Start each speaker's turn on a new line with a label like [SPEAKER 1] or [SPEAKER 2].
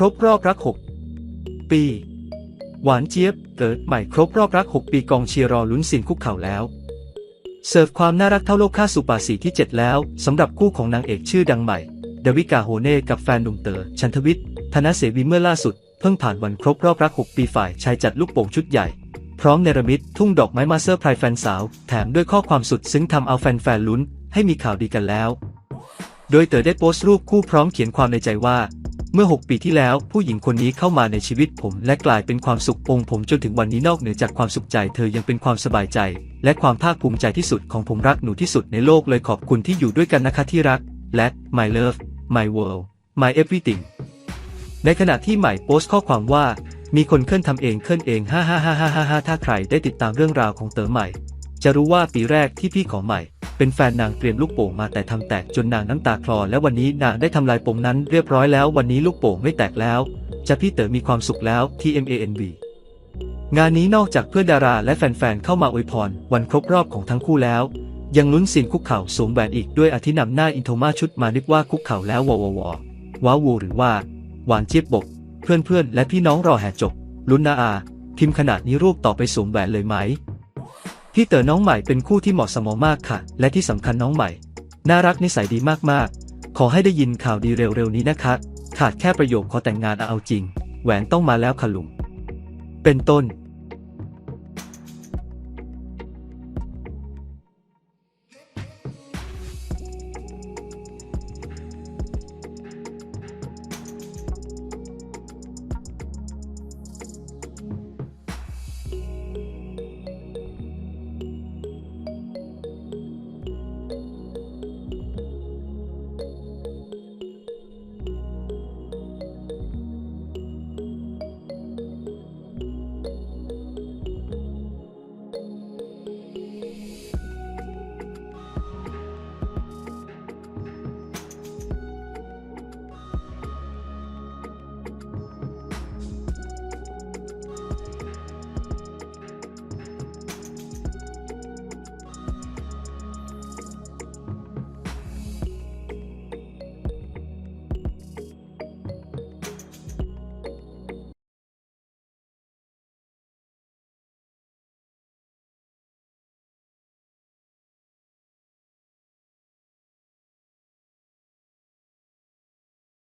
[SPEAKER 1] ครบรอบรัก 6 ปี หวานเจี๊ยบเกิดใหม่ครบรอบรัก 6 ปีกองเชียร์รอลุ้นสินคุกเข่าแล้ว เสิร์ฟความน่ารักเท่าโลกค่าสุปาสีที่ 7 แล้วสำหรับคู่ของนางเอกชื่อดังใหม่ ดวิกาโฮเน่กับแฟนหนุ่มเต๋อชันทวิทย์ธนเสวีเมื่อล่าสุด เพิ่งผ่านวันครบรอบรัก 6 ปีฝ่ายชายจัดลูกโป่งชุดใหญ่ พร้อมเนรมิตทุ่งดอกไม้มาเซอร์ไพรส์แฟนสาว แถมด้วยข้อความสุดซึ้งทำเอาแฟนๆลุ้น ให้มีข่าวดีกันแล้ว โดยเต๋อได้โพสต์รูปคู่พร้อมเขียนความในใจว่า เมื่อ 6 ปีที่แล้ว ผู้หญิงคนนี้เข้ามาในชีวิตผม และกลายเป็นความสุของผมจนถึงวันนี้นอกเหนือจากความสุขใจ เธอยังเป็นความสบายใจ และความภาคภูมิใจที่สุดของผมรักหนูที่สุดในโลกเลยขอบคุณที่อยู่ด้วยกันนะคะที่รัก และ my love my world my everything ในขณะที่ใหม่โพสต์ข้อความว่า มีคนเคลื่อนทำเองเคลื่อนเองฮ่าฮ่าฮ่าฮ่าฮ่าถ้าใครได้ติดตามเรื่องราวของเต๋อใหม่ จะรู้ว่าปีแรกที่พี่ของใหม่ เป็นแฟนนางเตรียมลูกโป่งมาแต่ทำแตกจนนางน้ำตาคลอและวันนี้นางได้ทำลายปมนั้นเรียบร้อยแล้ววันนี้ลูกโป่งไม่แตกแล้วจะพี่เต๋อมีความสุขแล้ว TMANB งานนี้นอกจากเพื่อนดาราและแฟนๆเข้ามาอวยพร วันครบรอบของทั้งคู่แล้ว ยังลุ้นซีนคุกเข่าสวมแหวนอีกด้วยอาทินำหน้าอินโทมาชุดมานึกว่าคุกเข่าแล้ววอวอวอว้าวูหรือว่า หวานเจี๊ยบบก เพื่อนๆและพี่น้องรอแห่จบลุ้นนาอาพิมพ์ขนาดนี้รูปต่อไปสวมแหวนเลยไหม พี่เต๋อน้องใหม่เป็นคู่ที่เหมาะสมมากค่ะ และที่สำคัญน้องใหม่ น่ารักนิสัยดีมากๆ ขอให้ได้ยินข่าวดีเร็วๆนี้นะคะ ขาดแค่ประโยคขอแต่งงานเอาจริง แหวนต้องมาแล้วค่ะลุง เป็นต้น